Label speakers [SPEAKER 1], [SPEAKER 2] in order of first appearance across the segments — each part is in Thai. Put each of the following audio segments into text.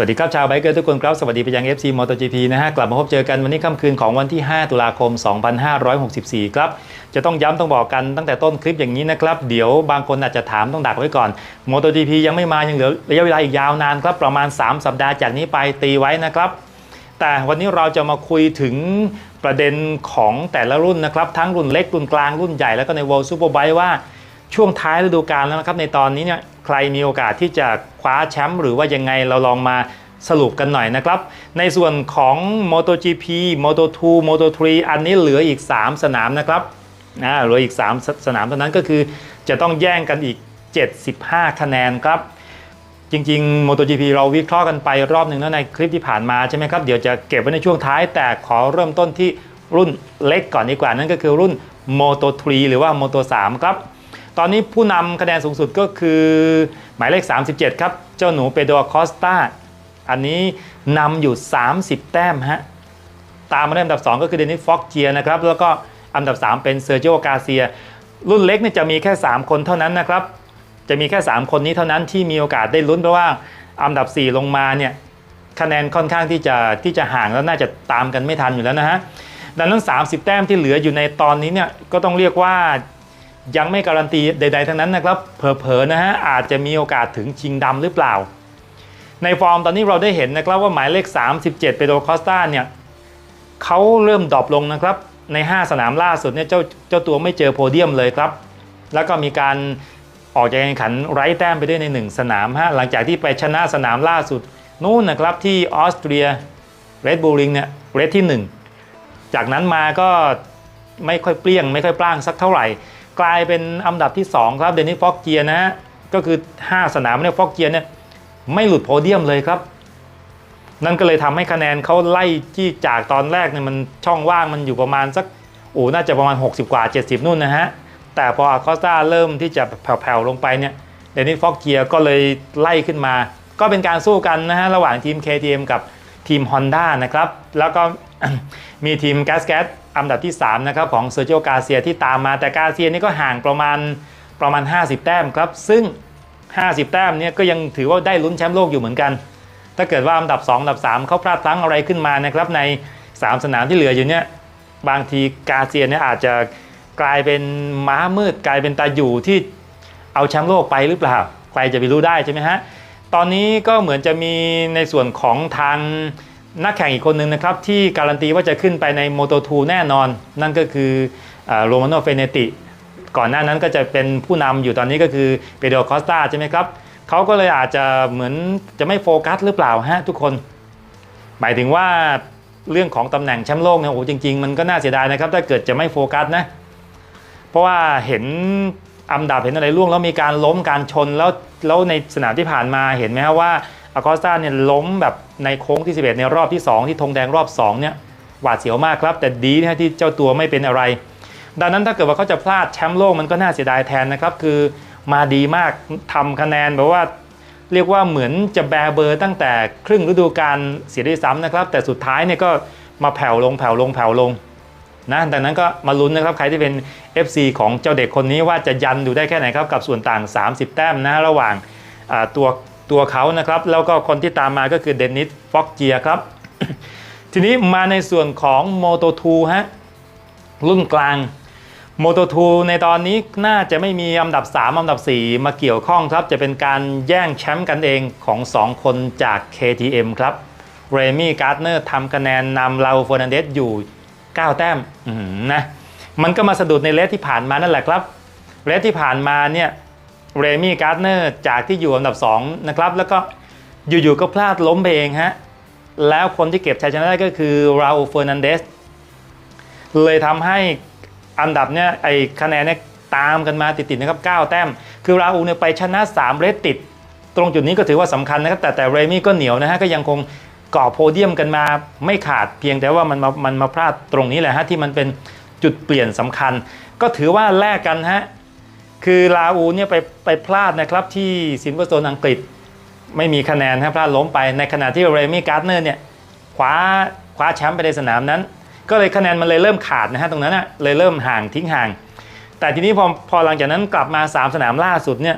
[SPEAKER 1] สวัสดีครับชาวไบเกอร์ทุกคนครับ สวัสดีไปยัง FC MotoGP นะฮะ กลับมาพบเจอกันวันนี้ค่ำคืนของวันที่ 5 ตุลาคม 2564 ครับ จะต้องย้ำต้องบอกกันตั้งแต่ต้นคลิปอย่างนี้นะครับ เดี๋ยวบางคนอาจจะถามต้องดักไว้ก่อน MotoGP ยังไม่มา ยังเหลือระยะเวลาอีกยาวนานครับ ประมาณ 3 สัปดาห์จากนี้ไปตีไว้นะครับ แต่วันนี้เราจะมาคุยถึงประเด็นของแต่ละรุ่นนะครับ ทั้งรุ่นเล็กรุ่นกลางรุ่นใหญ่แล้วก็ใน World Superbike ว่าช่วงท้ายฤดูกาลแล้วนะครับในตอนนี้เนี่ย ใครมีโอกาสที่จะคว้าแชมป์หรือว่ายังไงเราลองมาสรุปกันหน่อยนะครับ ในส่วนของ MotoGP Moto2 Moto3 อันนี้เหลืออีก 3 สนามนะครับนะเหลืออีก3สสนามเท่านั้นก็คือจะต้องแย่งกันอีก 75 คะแนนครับ จริงๆ MotoGP เราวิเคราะห์กันไปรอบหนึ่งแล้วในคลิปที่ผ่านมาใช่ไหมครับเดี๋ยวจะเก็บไว้ในช่วงท้ายแต่ขอเริ่มต้นที่รุ่นเล็กก่อนดีกว่านั่นก็คือรุ่น Moto3 หรือว่า Moto3 ครับ ตอนนี้ผู้นำคะแนนสูงสุดก็คือหมายเลข 37 ครับ เจ้าหนูเปโดรคอสตาอันนี้นำอยู่ 30 แต้มฮะ ตามมาด้วยอันดับ 2 ก็คือเดนิสฟ็อกเจียนะครับ แล้วก็อันดับ 3 เป็นเซอร์ i ิโอกาเซีย รุ่นเล็กเนี่ยจะมีแค่ 3 คนเท่านั้นนะครับ จะมีแค่ 3 คนนี้เท่านั้นที่มีโอกาสได้ลุ้นเพราะว่าอันดับ 4 ลงมาเนี่ยคะแนนค่อนข้างที่จะที่จะห่างแล้วน่าจะตามกันไม่ทันอยู่แล้วนะฮะดังนั้น 30 แต้มที่เหลืออยู่ในตอนนี้เนี่ยก็ต้องเรียกว่า ยังไม่การันตีใด ๆ ทั้งนั้นนะครับเผลอๆนะฮะอาจจะมีโอกาสถึงชิงดำหรือเปล่า ในฟอร์มตอนนี้เราได้เห็นนะครับว่าหมายเลข 37 เปโดคอสตาเนี่ยเขาเริ่มดรอปลงนะครับใน 5 สนามล่าสุดเนี่ยเจ้าเจ้าตัวไม่เจอโพเดียมเลยครับ แล้วก็มีการออกจากการแข่งขันไร้แต้มไปด้วยใน 1 สนามฮะหลังจากที่ไปชนะสนามล่าสุดนู่นนะครับที่ออสเตรียเรดบูลิงเนี่ยเรดที่ 1 จากนั้นมาก็ไม่ค่อยเปรี้ยง ไม่ค่อยปล้างสักเท่าไหร่ กลายเป็นอันดับที่ 2 ครับเดนิสฟอกเกียนะฮะก็คือ 5 สนามเนี่ยฟอกเกียเนี่ยไม่หลุดโพเดียมเลยครับ นั่นก็เลยทำให้คะแนนเขาไล่ที่จากตอนแรกเนี่ยมันช่องว่างมันอยู่ประมาณสักโอ้น่าจะประมาณ 60 กว่า 70 นู่นนะฮะ แต่พออาคอสตาเริ่มที่จะแผ่วๆลงไปเนี่ยเดนิสฟอกเกียก็เลยไล่ขึ้นมา ก็เป็นการสู้กันนะฮะระหว่างทีม KTM กับทีม Honda นะครับแล้วก็ มีทีมแกสแกสอันดับที่ 3 นะครับ ของเซอร์ i ิโอกาเซียที่ตามมาแต่กาเซียนี่ก็ห่างประมาณประมาณ 50 แต้มครับ ซึ่ง 50 แต้มเนี่ยก็ยังถือว่าได้ลุ้นแชมป์โลกอยู่เหมือนกัน ถ้าเกิดว่าอันดับ 2 อันดับ 3 เขาพลาดพลั้งอะไรขึ้นมานะครับใน 3 สนามที่เหลืออยู่เนี่ยบางทีกาเซียเนี่ยอาจจะกลายเป็นม้ามืด กลายเป็นตาอยู่ที่เอาแชมป์โลกไปหรือเปล่าใครจะไปรู้ได้ใช่ไหมฮะตอนนี้ก็เหมือนจะมีในส่วนของทาง นักแข่งอีกคนหนึ่งนะครับ ที่การันตีว่าจะขึ้นไปใน Moto2 แน่นอน นั่นก็คือโรมาโนเฟเนติ ก่อนหน้านั้นก็จะเป็นผู้นำอยู่ตอนนี้ก็คือเปโดคอสตาใช่ไหมครับเขาก็เลยอาจจะเหมือนจะไม่โฟกัสหรือเปล่าฮะทุกคน หมายถึงว่าเรื่องของตำแหน่งแชมป์โลกเนี่ยโอ้จริง ๆ มันก็น่าเสียดายนะครับ ถ้าเกิดจะไม่โฟกัสนะ เพราะว่าเห็นอันดับเห็นอะไรล่วงแล้วมีการล้มการชนแล้วแล้วในสนามที่ผ่านมาเห็นไหมครับว่า อากอสตาเนี่ยล้มแบบในโค้งที่ 11 ในรอบที่ 2 ที่ธงแดงรอบ2เนี่ยหวาดเสียวมากครับ แต่ดีนะที่เจ้าตัวไม่เป็นอะไร ดังนั้นถ้าเกิดว่าเขาจะพลาดแชมป์โลกมันก็น่าเสียดายแทนนะครับ คือมาดีมากทำคะแนนแบบว่า เรียกว่าเหมือนจะแบเบอร์ตั้งแต่ครึ่งฤดูกาลเสียด้วยซ้ำนะครับ แต่สุดท้ายเนี่ยก็มาแผ่วลงแผ่วลงแผ่วลงนะดังนั้นก็มาลุ้นนะครับใครที่เป็น FC ของเจ้าเด็กคนนี้ว่าจะยันอยู่ได้แค่ไหนครับกับส่วนต่าง 30 แต้มนะระหว่างตัว ตัวเขานะครับ แล้วก็คนที่ตามมาก็คือเดนิสฟอกเจียครับ ทีนี้มาในส่วนของ Moto2 ฮะรุ่นกลาง Moto2 ในตอนนี้น่าจะไม่มีอันดับ 3 อันดับ 4 มาเกี่ยวข้องครับ จะเป็นการแย่งแชมป์กันเองของ 2 คนจาก KTM ครับเรมี่การ์ดเนอร์ทำคะแนนนำลาเฟอร์นันเดสอยู่ 9 แต้มนะมันก็มาสะดุดในเลสที่ผ่านมานั่นแหละครับเลสที่ผ่านมาเนี่ย เรมี่การ์ดเนอร์จากที่อยู่อันดับ2นะครับแล้วก็อยู่ๆก็พลาดล้มไปเองฮะแล้วคนที่เก็บชัยชนะได้ก็คือราอูเฟอร์นันเดสเลยทำให้อันดับเนี่ยไอคะแนนเนี่ยตามกันมาติดๆนะครับ 9 แต้ม คือราอูเนี่ยไปชนะ 3 เรสติด ตรงจุดนี้ก็ถือว่าสำคัญนะครับ แต่แต่เรมี่ก็เหนียวนะฮะ ก็ยังคงเกาะโพเดียมกันมาไม่ขาดเพียงแต่ว่ามันมามันมาพลาดตรงนี้แหละฮะ ที่มันเป็นจุดเปลี่ยนสำคัญ ก็ถือว่าแลกกันฮะ คือลาอูเนี่ยไปไปพลาดนะครับที่ซินเวอร์โซนอังกฤษ ไม่มีคะแนนครับพลาดล้มไปในขณะที่เรมี่การ์ดเนอร์เนี่ยคว้าคว้าแชมป์ไปในสนามนั้น ก็เลยคะแนนมันเลยเริ่มขาดนะฮะตรงนั้นนะเลยเริ่มห่างทิ้งห่าง แต่ทีนี้พอพอหลังจากนั้นกลับมา 3 สนามล่าสุดเนี่ย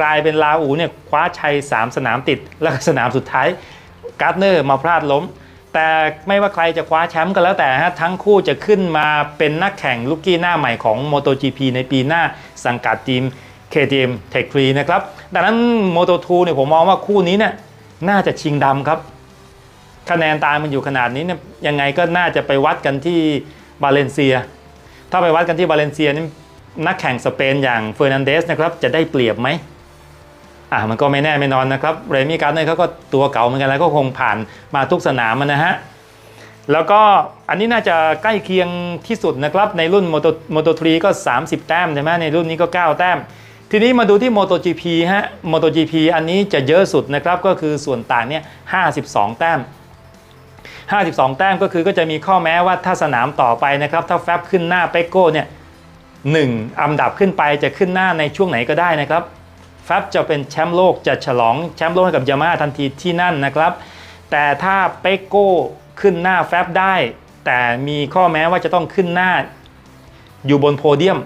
[SPEAKER 1] กลายเป็นลาอูเนี่ยคว้าชัย 3 สนามติด แล้วสนามสุดท้ายการ์ดเนอร์มาพลาดล้ม แต่ไม่ว่าใครจะคว้าแชมป์ก็แล้วแต่ฮะทั้งคู่จะขึ้นมาเป็นนักแข่งลูกกี้หน้าใหม่ของ MotoGP ในปีหน้าสังกัดทีม KTM Tech 3นะครับดังนั้น Moto2 เนี่ยผมมองว่าคู่นี้เนี่ยน่าจะชิงดำครับ คะแนนตามมันอยู่ขนาดนี้เนี่ยยังไงก็น่าจะไปวัดกันที่บาเลนเซีย ถ้าไปวัดกันที่บาเลนเซียนี่นักแข่งสเปนอย่างเฟอร์นันเดสนะครับจะได้เปรียบไหม อะมันก็ไม่แน่ไม่นอนนะครับเรมี่การ์เนอร์เขาก็ตัวเก่าเหมือนกันแล้วก็คงผ่านมาทุกสนามนะฮะแล้วก็อันนี้น่าจะใกล้เคียงที่สุดนะครับในรุ่น Moto Moto 3ก็ 30 แต้มใช่ไหมในรุ่นนี้ก็ 9 แต้ม ทีนี้มาดูที่ MotoGP ฮะ MotoGP อันนี้จะเยอะสุดนะครับก็คือส่วนต่างเนี่ย 52 แต้ม 52 แต้มก็คือก็จะมีข้อแม้ว่าถ้าสนามต่อไปนะครับถ้าแฟบขึ้นหน้าเปโก้เนี่ยหนึ่งอันดับขึ้นไปจะขึ้นหน้าในช่วงไหนก็ได้นะครับ แฟบจะเป็นแชมป์โลกจะฉลองแชมป์โลกให้กับยามาทันทีที่นั่นนะครับ แต่ถ้าเปโก้ขึ้นหน้าแฟบได้ แต่มีข้อแม้ว่าจะต้องขึ้นหน้าอยู่บนโพเดียม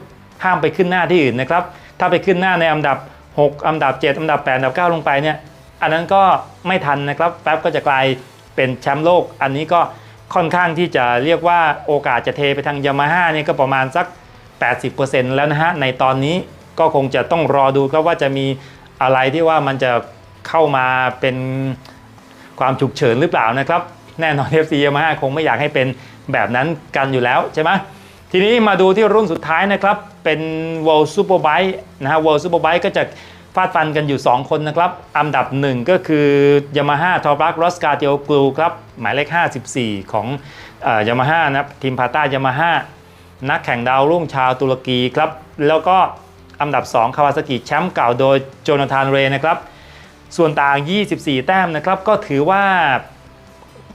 [SPEAKER 1] ห้ามไปขึ้นหน้าที่อื่นนะครับ ถ้าไปขึ้นหน้าในอันดับ 6 อันดับ 7 อันดับ 8 อันดับ 9 ลงไปเนี่ย อันนั้นก็ไม่ทันนะครับแฟบก็จะกลายเป็นแชมป์โลก อันนี้ก็ค่อนข้างที่จะเรียกว่าโอกาสจะเทไปทางยามาฮ่าเนี่ยก็ประมาณสัก 80%แล้วนะฮะในตอนนี้ ก็คงจะต้องรอดูครับว่าจะมีอะไรที่ว่ามันจะเข้ามาเป็นความฉุกเฉินหรือเปล่านะครับ แน่นอน FC Yamaha คงไม่อยากให้เป็นแบบนั้นกันอยู่แล้วใช่ไหมทีนี้มาดูที่รุ่นสุดท้ายนะครับ เป็น World Superbike นะฮะ World Superbike ก็จะฟาดฟันกันอยู่ 2 คนนะครับ อันดับ 1 ก็คือ Yamaha t o p r a k r o s c a t i o g l u ครับ หมายเลข 54 ของยามาฮ่านะครับทีมพาต้ายามาฮ่านักแข่งดาวรุ่งชาวตุรกีครับ แล้วก็ อันดับ 2 คาวาซากิแชมป์เก่าโดยโจนาธานเรนะครับ ส่วนต่าง 24 แต้มนะครับ ก็ถือว่า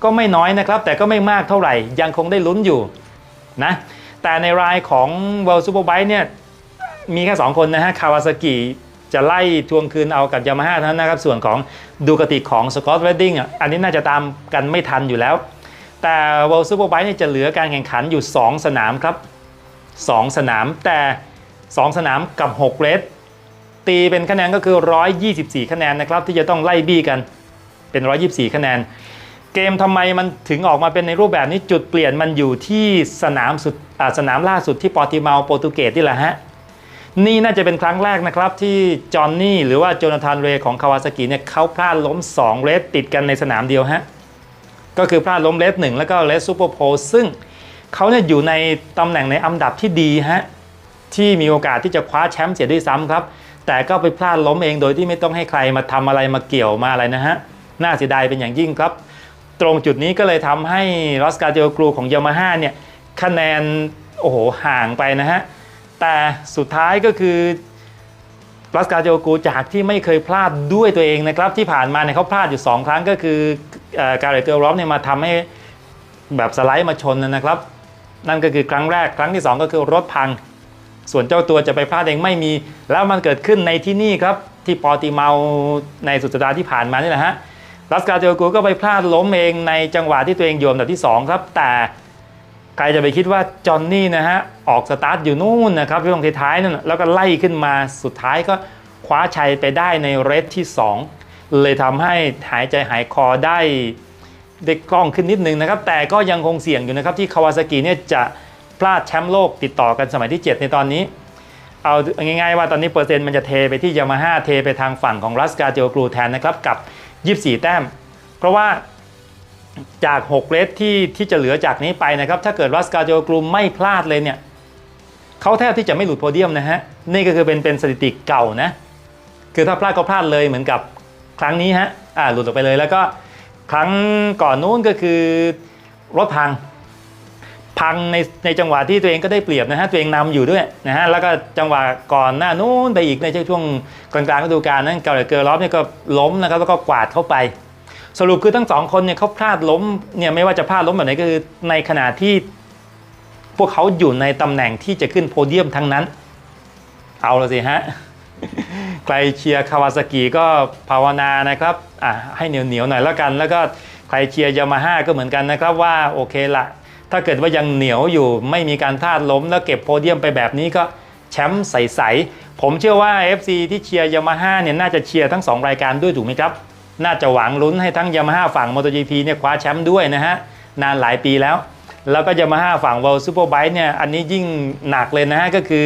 [SPEAKER 1] ก็ไม่น้อยนะครับ แต่ก็ไม่มากเท่าไหร่ ยังคงได้ลุ้นอยู่นะ แต่ในรายของ World Superbike เนี่ย มีแค่ 2 คนนะฮะ คาวาซากิจะไล่ทวงคืนเอากับยามาฮ่าเท่านั้นนะครับ ส่วนของดูกติของสกอตเวดดิ้งอะอันนี้น่าจะตามกันไม่ทันอยู่แล้ว แต่ World Superbike เนี่ยจะเหลือการแข่งขันอยู่ 2 สนามครับ 2 สนามแต่ 2 สนามกับ 6 เรสตีเป็นคะแนนก็คือ 124 คะแนนนะครับที่จะต้องไล่บี้กันเป็น 124 คะแนน เกมทำไมมันถึงออกมาเป็นในรูปแบบนี้จุดเปลี่ยนมันอยู่ที่สนามสุดสนามล่าสุดที่ปอร์ติเมาโปรตุเกสนี่แหละฮะนี่น่าจะเป็นครั้งแรกนะครับที่จอห์นนี่หรือว่าโจนาธานเรย์ของคาวาซากิเนี่ยเขาพลาดล้ม 2 เรสติดกันในสนามเดียวฮะก็คือพลาดล้มเรสหนึ่งแล้วก็เรสซูเปอร์โพลซึ่งเขาเนี่ยอยู่ในตำแหน่งในอันดับที่ดีฮะ ที่มีโอกาสที่จะคว้าแชมป์เสียด้วยซ้ำครับ แต่ก็ไปพลาดล้มเองโดยที่ไม่ต้องให้ใครมาทำอะไรมาเกี่ยวมาอะไรนะฮะน่าเสียดายเป็นอย่างยิ่งครับ ตรงจุดนี้ก็เลยทำให้รอสกาเดียกรูของยามาฮ่าเนี่ยคะแนนโอ้โหห่างไปนะฮะแต่สุดท้ายก็คือรอสกาเดียกรูจากที่ไม่เคยพลาดด้วยตัวเองนะครับ ที่ผ่านมาเนี่ยเขาพลาดอยู่ 2 ครั้งก็คือการเรเตอร์รอฟเนี่ยมาทำให้แบบสไลด์มาชนนะครับ นั่นก็คือครั้งแรกครั้งที่ 2 ก็คือรถพัง ส่วนเจ้าตัวจะไปพลาดเองไม่มี แล้วมันเกิดขึ้นในที่นี่ครับ ที่ปอร์ติเมาในสุดสัปดาห์ที่ผ่านมานี่แหละฮะรัสกาเจโกูก็ไปพลาดล้มเองในจังหวะที่ตัวเองอยู่อันดับที่ 2 ครับ แต่ใครจะไปคิดว่าจอห์นนี่นะฮะออกสตาร์ทอยู่นู่นนะครับช่วงท้ายๆนั่นแล้วก็ไล่ขึ้นมาสุดท้ายก็คว้าชัยไปได้ในเรสที่ 2 เลยทำให้หายใจหายคอได้ได้คล่องขึ้นนิดนึงนะครับ แต่ก็ยังคงเสี่ยงอยู่นะครับที่คาวาซากิเนี่ยจะ พลาดแชมป์โลกติดต่อกันสมัยที่ 7 ในตอนนี้ เอาง่ายๆว่าตอนนี้เปอร์เซ็นต์มันจะเทไปที่ยามาฮ่าเทไปทางฝั่งของรัสกาเจโอกรูแทนนะครับกับ 24 แต้ม เพราะว่าจาก 6เรสที่ที่จะเหลือจากนี้ไปนะครับ ถ้าเกิดรัสกาเจโอกรูไม่พลาดเลยเนี่ยเขาแทบที่จะไม่หลุดโพเดียมนะฮะ นี่ก็คือเป็นเป็นสถิติเก่านะ คือถ้าพลาดก็พลาดเลยเหมือนกับครั้งนี้ฮะอ่าหลุดออกไปเลยแล้วก็ครั้งก่อนนู้นก็คือรถพัง พังในในจังหวะที่ตัวเองก็ได้เปรียบนะฮะตัวเองนำอยู่ด้วยนะฮะแล้วก็จังหวะก่อนหน้านู้นไปอีกในช่วงกลางๆฤดูกาลนั้นเกาเลเกอร์ลอฟเนี่ยก็ล้มนะครับแล้วก็กวาดเข้าไป สรุปคือทั้งสองคนเนี่ยเขาพลาดล้มเนี่ยไม่ว่าจะพลาดล้มแบบไหนก็คือในขณะที่พวกเขาอยู่ในตำแหน่งที่จะขึ้นโพเดียมทั้งนั้น เอาละสิฮะใครเชียร์คาวาซากิก็ภาวนานะครับอะให้เหนียวเหนียวๆหน่อยแล้วกัน แล้วก็ใครเชียร์ยามาฮ่าก็เหมือนกันนะครับว่าโอเคละ ถ้าเกิดว่ายังเหนียวอยู่ไม่มีการพลาดล้มแล้วเก็บโพเดียมไปแบบนี้ก็แชมป์ใสๆผมเชื่อว่า FC ที่เชียร์ยามาฮ่าเนี่ยน่าจะเชียร์ทั้ง 2 รายการด้วยถูกไหมครับ น่าจะหวังลุ้นให้ทั้งยามาฮ่าฝั่ง MotoGP เนี่ยคว้าแชมป์ด้วยนะฮะนานหลายปีแล้ว แล้วก็ยามาฮ่าฝั่ง World Superbike เนี่ยอันนี้ยิ่งหนักเลยนะฮะก็คือ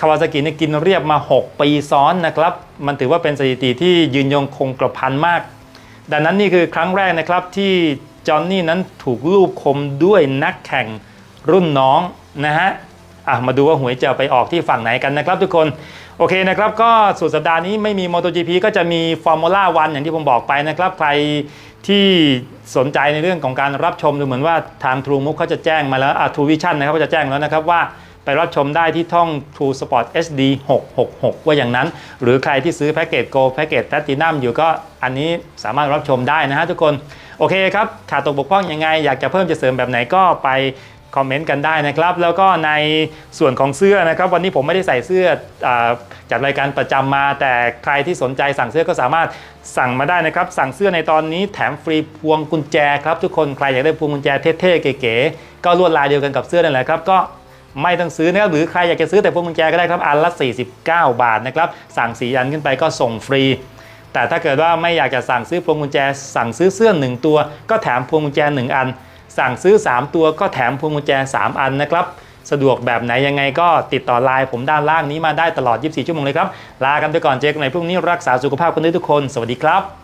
[SPEAKER 1] คาวาซากิเนี่ยกินเรียบมา 6 ปีซ้อนนะครับ มันถือว่าเป็นสถิติที่ยืนยงคงกระพันมาก ดังนั้นนี่คือครั้งแรกนะครับที่ จอห์นนี่นั้นถูกลูบคมด้วยนักแข่งรุ่นน้องนะฮะอะมาดูว่าหวยจะไปออกที่ฝั่งไหนกันนะครับทุกคนโอเคนะครับก็สุดสัปดาห์นี้ไม่มี MotoGP ก็จะมี Formula 1อย่างที่ผมบอกไปนะครับ ใครที่สนใจในเรื่องของการรับชมดูเหมือนว่าทาง True Move เขาจะแจ้งมาแล้วอะ True Vision นะครับเขาจะแจ้งแล้วนะครับว่าไปรับชมได้ที่ท่อง True Sport HD 666 ว่าอย่างนั้น หรือใครที่ซื้อแพ็กเกจ Go แพ็กเกจ Platinum อยู่ก็อันนี้สามารถรับชมได้นะฮะทุกคน โอเคครับขาดตกบกพร่องยังไง อยากจะเพิ่มจะเสริมแบบไหนก็ไปคอมเมนต์กันได้นะครับ แล้วก็ในส่วนของเสื้อนะครับ วันนี้ผมไม่ได้ใส่เสื้ออจัดรายการประจำมา แต่ใครที่สนใจสั่งเสื้อก็สามารถสั่งมาได้นะครับ สั่งเสื้อในตอนนี้แถมฟรีพวงกุญแจครับทุกคนใครอยากได้พวงกุญแจเท่ๆเก๋ๆก็ลวดลายเดียวกันกับเสื้อนั่นแหละครับก็ไม่ต้องซื้อนะครับหรือใครอยากจะซื้อแต่พวงกุญแจก็ได้ครับอันละ 49 บาทนะครับสั่งสีอันขึ้นไปก็ส่งฟรี แต่ถ้าเกิดว่าไม่อยากจะสั่งซื้อพวงกุญแจ สั่งซื้อเสื้อ1ตัว ก็แถมพวงกุญแจ 1 อัน สั่งซื้อ 3 ตัวก็แถมพวงกุญแจ 3 อันนะครับ สะดวกแบบไหนยังไงก็ติดต่อไลน์ผมด้านล่างนี้มาได้ตลอด 24 ชั่วโมงเลยครับ ลากันไปก่อนเจอกันในพรุ่งนี้รักษาสุขภาพคนด้วยทุกคน สวัสดีครับ